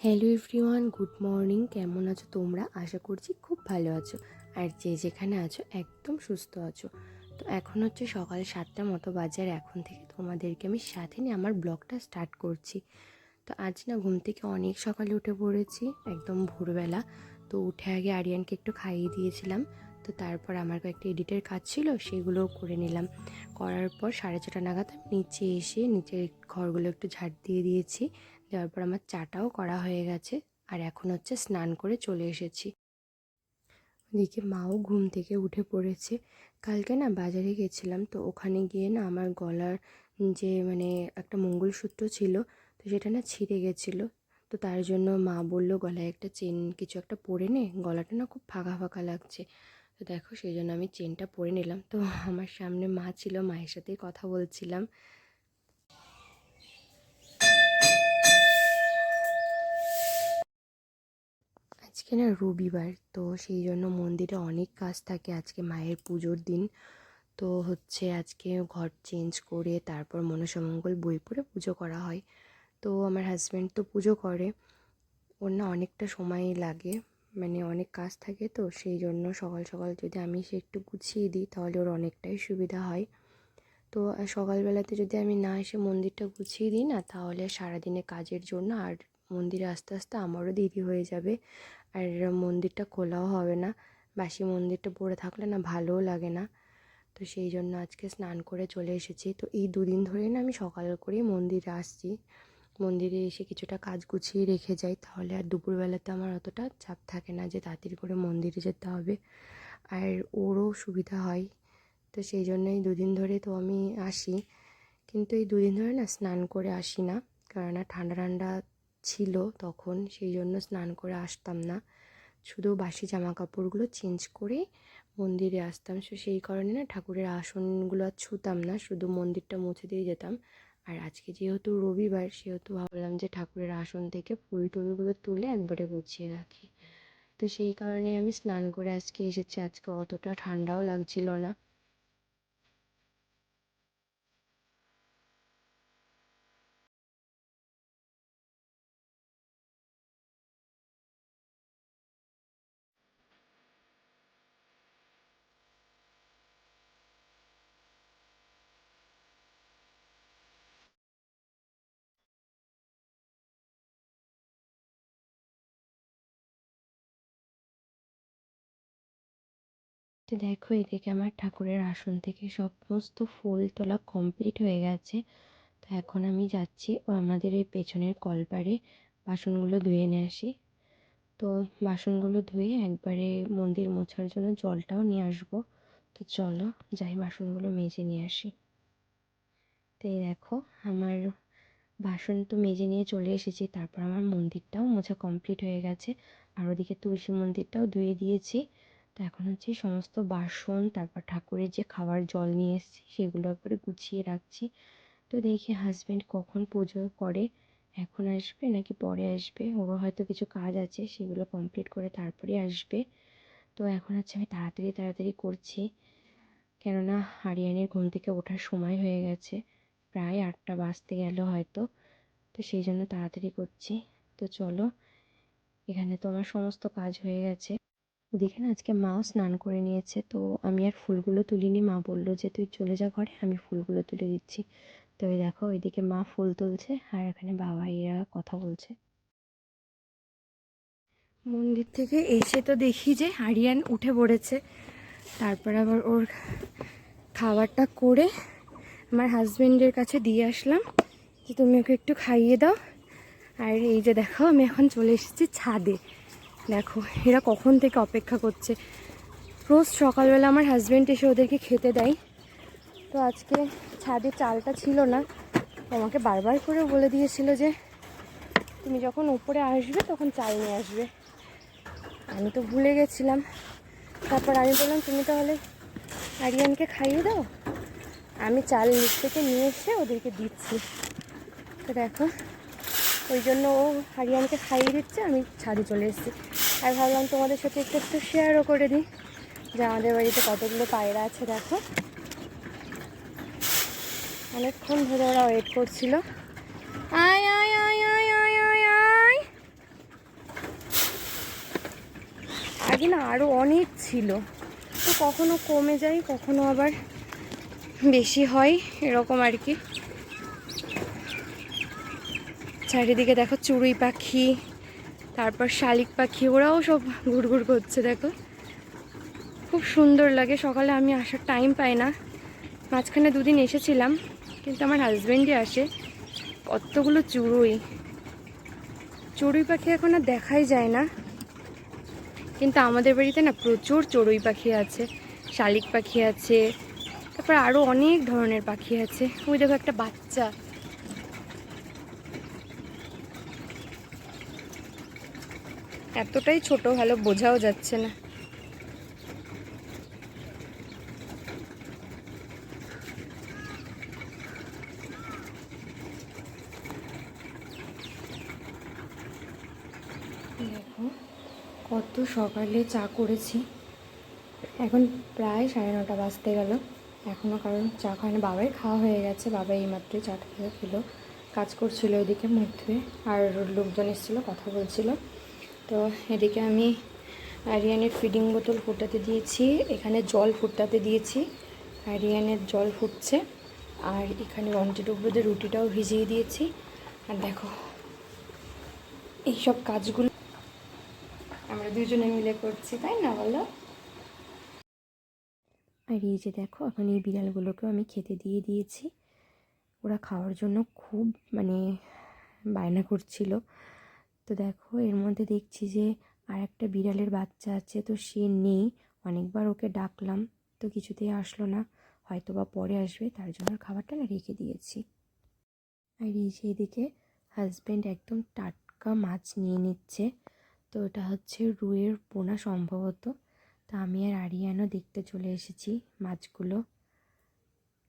Hello everyone good morning কেমন আছো তোমরা? আশা করছি খুব ভালো আছো। আর যে যেখানে আছো, একদম সুস্থ আছো। তো এখন হচ্ছে সকাল সাতটা মতো বাজার এখন থেকে তোমাদেরকে আমি সাথে নিয়ে আমার ব্লগটা স্টার্ট করছি। তো আজ না ঘুম থেকে অনেক সকালে উঠে পড়েছি, একদম ভোরবেলা। তো উঠে আগে আরিয়ানকে একটু খাইয়ে দিয়েছিলাম। তো তারপর আমার কয়েকটা এডিটের কাজ ছিল, সেগুলোও করে নিলাম। করার পর সাড়ে ছটা নাগাদ নিচে এসে, নিচের ঘরগুলো একটু ঝাড় দিয়ে দিয়েছি। দেওয়ার পর আমার চাটাও করা হয়ে গেছে আর এখন হচ্ছে স্নান করে চলে এসেছি। ওদিকে মাও ঘুম থেকে উঠে পড়েছে। কালকে না বাজারে গেছিলাম তো ওখানে গিয়ে না আমার গলার যে মানে একটা মঙ্গলসূত্র ছিল তো সেটা না ছিঁড়ে গেছিল। তো তার জন্য মা বলল গলায় একটা চেন কিছু একটা পরে নে, গলাটা না খুব ফাঁকা ফাঁকা লাগছে। তো দেখো সেই জন্য আমি চেনটা পরে নিলাম। তো আমার সামনে মা ছিল, মায়ের সাথেই কথা বলছিলাম। আজকে না রবিবার, তো সেই জন্য মন্দিরে অনেক কাজ থাকে। আজকে মায়ের পুজোর দিন। তো হচ্ছে আজকে ঘর চেঞ্জ করে তারপর মনসামঙ্গল বই পড়ে পুজো করা হয়। তো আমার হাজব্যান্ড তো পুজো করে। ওর না অনেকটা সময় লাগে মানে অনেক কাজ থাকে তো, সেই জন্য সকাল সকাল যদি আমি সে একটু গুছিয়ে দিই, তাহলে ওর অনেকটাই সুবিধা হয়। তো সকালবেলাতে যদি আমি না এসে মন্দিরটা গুছিয়ে দিই না, তাহলে সারাদিনে কাজের জন্য আর মন্দিরে আস্তে আস্তে আমারও দেরি হয়ে যাবে। আর মন্দিরটা খোলাও হবে না। বাসি মন্দিরটা পড়ে থাকলে না ভালোও লাগে না। তো সেই জন্য আজকে স্নান করে চলে এসেছি। তো এই দুদিন ধরেই না আমি সকাল করেই মন্দিরে আসছি। মন্দিরে এসে কিছুটা কাজ গুছিয়ে রেখে যাই। তাহলে আর দুপুরবেলাতে আমার অতটা চাপ থাকে না যে তাড়াতাড়ি করে মন্দিরে যেতে হবে। আর ওরও সুবিধা হয়। তো সেই জন্যই দুদিন ধরে তো আমি আসি। কিন্তু এই দুদিন ধরে না স্নান করে আসি না। কেননা ঠান্ডা ঠান্ডা ছিল তখন, সেই জন্য স্নান করে আসতাম না। শুধু বাসি জামা কাপড়গুলো চেঞ্জ করে মন্দিরে আসতাম। সো, সেই কারণে না ঠাকুরের আসনগুলো আর ছুতাম না, শুধু মন্দিরটা মুছে দিয়ে যেতাম। আর আজকে যেহেতু রবিবার, সেহেতু ভাবলাম যে ঠাকুরের আসন থেকে ফুল টুলগুলো তুলে একবারে গুছিয়ে রাখি। তো সেই কারণে আমি স্নান করে আজকে এসেছি। আজকে অতটা ঠান্ডাও লাগছিল না। তো দেখো, এদিকে আমার ঠাকুরের আসন থেকে সমস্ত ফুল তোলা কমপ্লিট হয়ে গেছে। তো এখন আমি যাচ্ছি ও আমাদের এই পেছনের কলপারে বাসনগুলো ধুয়ে নিয়ে আসি। তো বাসনগুলো ধুয়ে একবারে মন্দির মোছার জন্য জলটাও নিয়ে আসব। তো চলো, যাই বাসনগুলো মেজে নিয়ে আসি। তো এই দেখো, আমার বাসন তো মেজে নিয়ে চলে এসেছি, তারপর আমার মন্দিরটাও মোছা কমপ্লিট হয়ে গেছে। আর ওদিকে তুলসী মন্দিরটাও ধুয়ে দিয়েছি। তো এখন হচ্ছে সমস্ত বাসন, তারপর ঠাকুরের যে খাবার জল নিয়ে এসেছি, সেগুলো একবারে গুছিয়ে রাখছি। তো দেখি হাজব্যান্ড কখন পুজো করে, এখন আসবে নাকি পরে আসবে? ওরও হয়তো কিছু কাজ আছে, সেগুলো কমপ্লিট করে তারপরে আসবে। তো এখন হচ্ছে আমি তাড়াতাড়ি তাড়াতাড়ি করছি। কেননা হারিয়ানের ঘুম থেকে ওঠার সময় হয়ে গেছে, প্রায় আটটা বাজতে গেল হয়তো। তো সেই জন্য তাড়াতাড়ি করছি। তো চলো, এখানে তো আমার সমস্ত কাজ হয়ে গেছে। ওদিকে না আজকে মাও স্নান করে নিয়েছে, তো আমি আর ফুলগুলো তুলিনি। মা বলল যে, তুই চলে যা ঘরে, আমি ফুলগুলো তুলে দিচ্ছি। তো ওই দেখো, ওইদিকে মা ফুল তুলছে আর এখানে বাবা এরা কথা বলছে। মন্দির থেকে এসে তো দেখি যে আরিয়ান উঠে পড়েছে। তারপর আবার ওর খাবারটা করে আমার হাজব্যান্ডের কাছে দিয়ে আসলাম যে, তুমি ওকে একটু খাইয়ে দাও। আর এই যে দেখো, আমি এখন চলে এসেছি ছাদে। দেখো, এরা কখন থেকে অপেক্ষা করছে। রোজ সকালবেলা আমার হাজব্যান্ড এসে ওদেরকে খেতে দেয়। তো আজকে ছাদে চালটা ছিল না আমাকে বারবার করে বলে দিয়েছিল যে, তুমি যখন উপরে আসবে, তখন চাল নিয়ে আসবে। আমি তো ভুলে গেছিলাম। তারপর আমি বললাম, তুমি তাহলে আরিয়ানকে খাইয়ে দাও। আমি চাল নিচ থেকে নিয়ে এসে ওদেরকে দিচ্ছি। তো দেখো ওই জন্য ও হারিয়ানকে খাইয়ে দিচ্ছে, আমি ছাদে চলে এসেছি। আর ভাবলাম তোমাদের সাথে একটু একটু শেয়ারও করে দিই, যে আমাদের বাড়িতে কতগুলো পায়রা আছে দেখো। অনেকক্ষণ ধরে ওরা ওয়েট করছিল। আয় আয় আয় আয় আয় আয় আয়। আগে না আরও অনেক ছিল, তো কখনো কমে যায়, কখনো আবার বেশি হয়, এরকম আর কি। চারিদিকে দেখো চড়ুই পাখি, তারপর শালিক পাখি, ওরাও সব ঘুরঘুর করছে, দেখো। খুব সুন্দর লাগে, সকালে আমি আসার টাইম পাই না। মাঝখানে দুদিন এসেছিলাম, কিন্তু আমার হাজব্যান্ডই আসে। কতগুলো চড়ুই। চড়ুই পাখি এখন আর দেখাই যায় না। কিন্তু আমাদের বাড়িতে না প্রচুর চড়ুই পাখি আছে, শালিক পাখি আছে, তারপর আরও অনেক ধরনের পাখি আছে। ওই দেখো একটা বাচ্চা। এতটাই ছোট, ভালো বোঝাও যাচ্ছে না। দেখো, কত সকালে চা করেছি। এখন প্রায় সাড়ে নটা বাজতে গেল। এখনও কারণ চা খায় না। বাবাই খাওয়া হয়ে গেছে। বাবা এইমাত্রই চাটা খেয়ে খেলো। কাজ করছিল ওইদিকে মধ্যে। আর লোকজন এসেছিল, কথা বলছিল। তো এদিকে আমি আরিয়ানের ফিডিং বোতল ফুটাতে দিয়েছি, এখানে জল ফুটাতে দিয়েছি। আরিয়ানের জল ফুটছে, আর এখানে রন্টি টুকরোদের রুটিটাও ভিজিয়ে দিয়েছি। আর দেখো, এইসব কাজগুলো আমরা দুজনে মিলে করছি, তাই না বলো? আর এই যে দেখো, এখন এই বিড়ালগুলোকেও আমি খেতে দিয়ে দিয়েছি। ওরা খাওয়ার জন্য খুব মানে বায়না করছিল। তো দেখো, এর মধ্যে দেখছি যে আর একটা বিড়ালের বাচ্চা আছে, তো সে নেই। অনেকবার ওকে ডাকলাম, তো কিছুতেই আসলো না। হয়তো বা পরে আসবে, তার জন্য খাবারটা না রেখে দিয়েছি। আর এই এদিকে হাজব্যান্ড একদম টাটকা মাছ নিয়ে নিচ্ছে, তো এটা হচ্ছে রুইয়ের পোনা সম্ভবত। তা আমি আর আরিয়ানও দেখতে চলে এসেছি মাছগুলো।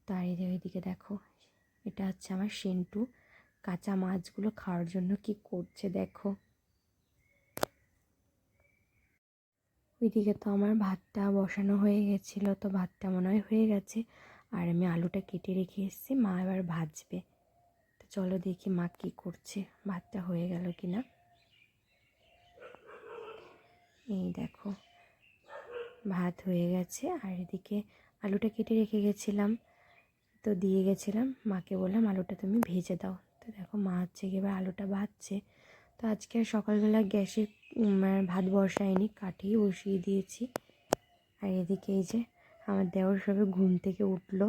তার এদিকে দেখো, এটা হচ্ছে আমার সেন্টু। কাঁচা মাছগুলো খাওয়ার জন্য কি করছে দেখো। ওইদিকে তো আমার ভাতটা বসানো হয়ে গেছিল, তো ভাতটা মনে হয় হয়ে গেছে। আর আমি আলুটা কেটে রেখে এসেছি, মা এবার ভাজবে। তো চলো দেখি মা কী করছে, ভাতটা হয়ে গেল কি না এই দেখো, ভাত হয়ে গেছে। আর এদিকে আলুটা কেটে রেখে গেছিলাম, তো দিয়ে গেছিলাম। মাকে বললাম, আলুটা তুমি ভেজে দাও। দেখো মা হচ্ছে এবার আলুটা ভাজছে। তো আজকে সকালবেলা গ্যাসে ভাত বসায়নি কাঠেই বসিয়ে দিয়েছি। আর এদিকে এই যে আমার দেওয়ার সবে ঘুম থেকে উঠল।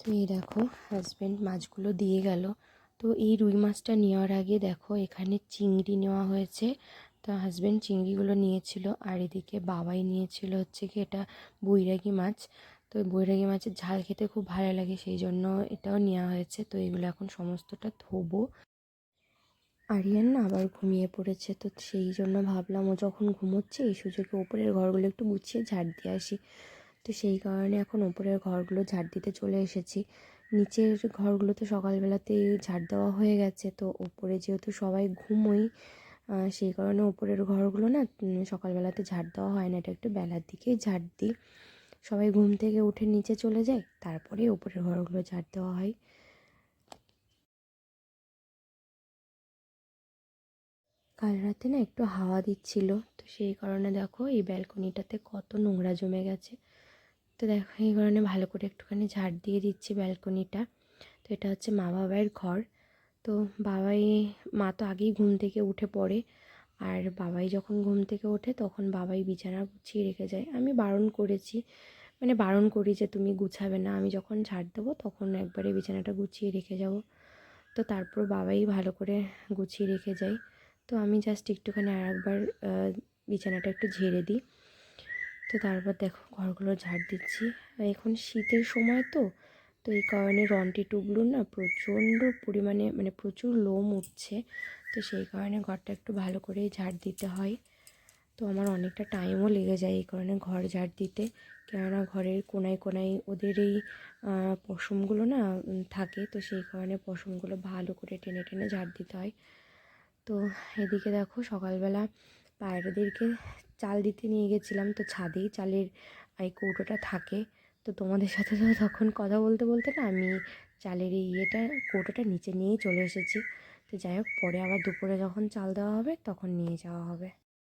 তো এই দেখো হাজব্যান্ড মাছগুলো দিয়ে গেল। তো এই রুই মাছটা নেওয়ার আগে দেখো এখানে চিংড়ি নেওয়া হয়েছে। তো হাজব্যান্ড চিংড়িগুলো নিয়েছিল আর এদিকে বাবাই নিয়েছিল হচ্ছে কি এটা বৈরাগী মাছ। তো বৈরাগী মাছের ঝাল খেতে খুব ভালো লাগে, সেই জন্য এটাও নেওয়া হয়েছে। তো এগুলো এখন সমস্তটা ধোবো। আরিয়ান না আবার ঘুমিয়ে পড়েছে, তো সেই জন্য ভাবলাম ও যখন ঘুমোচ্ছে এই সুযোগে ওপরের ঘরগুলো একটু গুছিয়ে ঝাড় দিয়ে আসি। তো সেই কারণে এখন ওপরের ঘরগুলো ঝাড় দিতে চলে এসেছি। নিচের ঘরগুলো তো সকালবেলাতেই ঝাড় দেওয়া হয়ে গেছে, তো ওপরে যেহেতু সবাই ঘুমোই সেই কারণে ওপরের ঘরগুলো না সকালবেলাতে ঝাড় দেওয়া হয় না, এটা একটু বেলার দিকেই ঝাড় দিই। সবাই ঘুম থেকে উঠে নিচে চলে যায়, তারপরে ওপরের ঘরগুলো ঝাড় দেওয়া হয়। কাল রাতে না একটু হাওয়া দিচ্ছিল, তো সেই কারণে দেখো এই ব্যালকনিটাতে কত নোংরা জমে গেছে। তো দেখো এই কারণে ভালো করে একটুখানি ঝাড় দিয়ে দিচ্ছি ব্যালকনিটা। তো এটা হচ্ছে মা বাবার ঘর। তো বাবাই, মা তো আগেই ঘুম থেকে উঠে পড়ে। আর বাবাই যখন ঘুম থেকে ওঠে তখন বাবাই বিছানা গুছিয়ে রেখে যায়। আমি বারণ করেছি মানে বারণ করি যে তুমি গুছাবে না, আমি যখন ঝাড় দেবো তখন একবারে বিছানাটা গুছিয়ে রেখে যাব। তো তারপর বাবাই ভালো করে গুছিয়ে রেখে যায়। তো আমি জাস্ট একটুখানি আর একবার বিছানাটা একটু ঝেড়ে দিই। তো তারপর দেখো ঘরগুলো ঝাড় দিচ্ছি। এখন শীতের সময় তো তো এই কারণে রন্টি টুকলো না প্রচণ্ড পরিমাণে মানে প্রচুর লোম উঠছে। তো সেই কারণে ঘরটা একটু ভালো করেই ঝাড় দিতে হয়। তো আমার অনেকটা টাইমও লেগে যায় এই কারণে ঘর ঝাড় দিতে। কেননা ঘরের কোনায় কোনায় ওদের এই পশমগুলো না থাকে। তো সেই কারণে পশমগুলো ভালো করে টেনে টেনে ঝাড় দিতে হয়। তো এদিকে দেখো সকালবেলা পায়রাদেরকে চাল দিতে নিয়ে গেছিলাম। তো ছাদেই চালের এই কৌটোটা থাকে। তো তোমাদের সাথে তো তখন কথা বলতে বলতে না আমি চালের এই ইয়েটা, কৌটোটা নিচে নিয়েই চলে এসেছি। তো যাই হোক, পরে আবার দুপুরে যখন চাল দেওয়া হবে তখন নিয়ে যাওয়া হবে।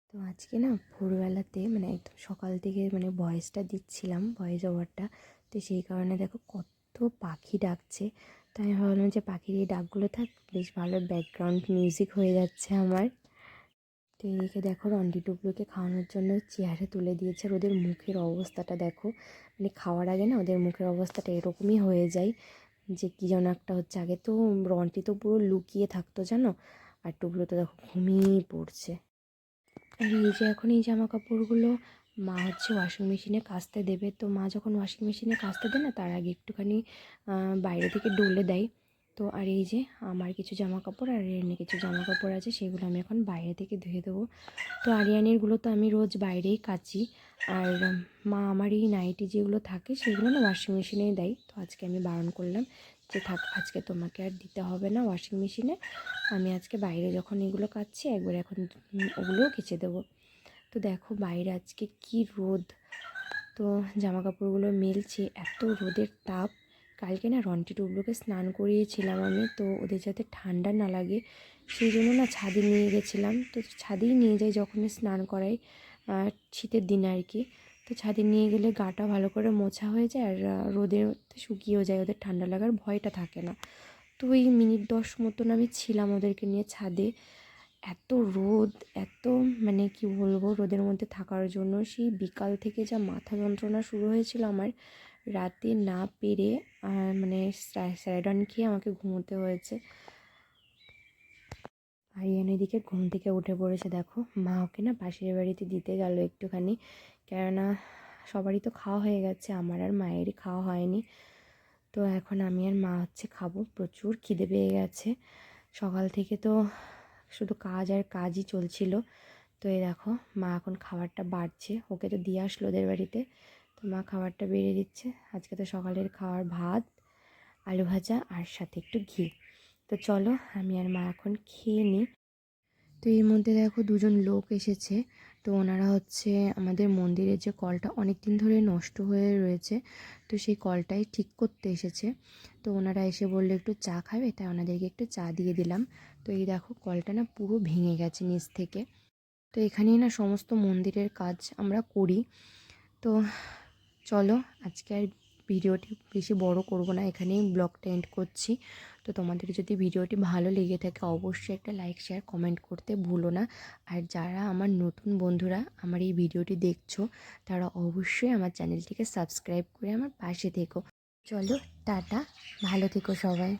তো আজকে না ভোরবেলাতে মানে একদম সকাল থেকে মানে ভয়েসটা দিচ্ছিলাম, ভয়েস ওভারটা। তো সেই কারণে দেখো কত পাখি ডাকছে। তো আমি ভাবলাম যে পাখির এই ডাকগুলো থাক, বেশ ভালো ব্যাকগ্রাউন্ড মিউজিক হয়ে যাচ্ছে আমার। তো এদিকে দেখো রন্ডি টুকরোকে খাওয়ানোর জন্য চেয়ারে তুলে দিয়েছে আর ওদের মুখের অবস্থাটা দেখো। মানে খাওয়ার আগে না ওদের মুখের অবস্থাটা এরকমই হয়ে যায় যে কী যেন একটা হচ্ছে। আগে তো রন্টি তো পুরো লুকিয়ে থাকতো জানো? আর টুকরো তো দেখো ঘুমিয়েই পড়ছে। আর এই যে এখন এই জামা কাপড়গুলো মা হচ্ছে ওয়াশিং মেশিনে কাচতে দেবে। তো মা যখন ওয়াশিং মেশিনে কাচতে দেয় না, তার আগে একটুখানি বাইরে থেকে ডলে দেয়। তো আর এই যে আমার কিছু জামা কাপড় আর এনে কিছু জামা কাপড় আছে, সেগুলো আমি এখন বাইরে থেকে ধুয়ে দেবো। তো আরিয়ানিরগুলো তো আমি রোজ বাইরেই কাচি। আর মা আমার এই নাইটি যেগুলো থাকে, সেগুলো না ওয়াশিং মেশিনেই দেয়। তো আজকে আমি বারণ করলাম যে থাক, আজকে তোমাকে আর দিতে হবে না ওয়াশিং মেশিনে আমি আজকে বাইরে যখন এগুলো কাচ্ছি, একবার এখন ওগুলোও কেচে দেবো। তো দেখো বাইরে আজকে কি রোদ। তো জামা কাপড়গুলো মেলছে, এত রোদের তাপ। কালকে না রন্টি টুবলুকে স্নান করিয়েছিলাম আমি, তো ওদের যাতে ঠান্ডা না লাগে, সেই জন্য না ছাদে নিয়ে গেছিলাম। তো ছাদেই নিয়ে যাই যখনই স্নান করাই শীতের দিনে আর কি। তো ছাদে নিয়ে গেলে গাটা ভালো করে মোছা হয়ে যায় আর রোদে শুকিয়েও যায়, ওদের ঠান্ডা লাগার ভয়টা থাকে না। তো ওই মিনিট দশ মতন আমি ছিলাম ওদেরকে নিয়ে ছাদে। এত রোদ, এত মানে কি বলব, রোদের মধ্যে থাকার জন্য সেই বিকাল থেকে যা মাথা যন্ত্রণা শুরু হয়েছিল আমার, রাতে না পেরে আহ, মানে স্যারাডন খেয়ে আমাকে ঘুমোতে হয়েছে। আরিয়ান এদিকে ঘুম থেকে উঠে পড়েছে দেখো। মা ওকে না পাশের বাড়িতে দিতে গেল একটুখানি। কেননা সবারই তো খাওয়া হয়ে গেছে আমার আর মায়েরই খাওয়া হয়নি। তো এখন আমি আর মা হচ্ছে খাব প্রচুর খিদে পেয়ে গেছে। সকাল থেকে তো শুধু কাজ আর কাজই চলছিল। তো এই দেখো মা এখন খাবারটা বাড়ছে। ওকে তো দিয়ে আসলো ওদের বাড়িতে। মা খাবারটা বেড়ে দিচ্ছে। আজকে তো সকালের খাওয়ার ভাত, আলু ভাজা আর সাথে একটু ঘি। তো চলো, আমি আর মা এখন খেয়ে নিই তো এর মধ্যে দেখো দুজন লোক এসেছে। তো ওনারা হচ্ছে আমাদের মন্দিরের যে কলটা অনেক দিন ধরে নষ্ট হয়ে রয়েছে, তো সেই কলটাই ঠিক করতে এসেছে। তো ওনারা এসে বলল, একটু চা খাবে? তাই ওনাদেরকে একটু চা দিয়ে দিলাম। তো এই দেখো কলটা না পুরো ভেঙে গেছে নিচ থেকে। তো এখানেই না সমস্ত মন্দিরের কাজ আমরা করি। তো চলো, আজকে আর ভিডিওটি বেশি বড় করব না, এখানেই ব্লগটা এন্ড করছি। তো তোমাদের যদি ভিডিওটি ভালো লেগে থাকে, অবশ্যই একটা লাইক শেয়ার কমেন্ট করতে ভুলো না। আর যারা আমার নতুন বন্ধুরা আমার এই ভিডিওটি দেখছ, তারা অবশ্যই আমার চ্যানেলটিকে সাবস্ক্রাইব করে আমার পাশে থেকো। চলো, টাটা, ভালো থেকো সবাই।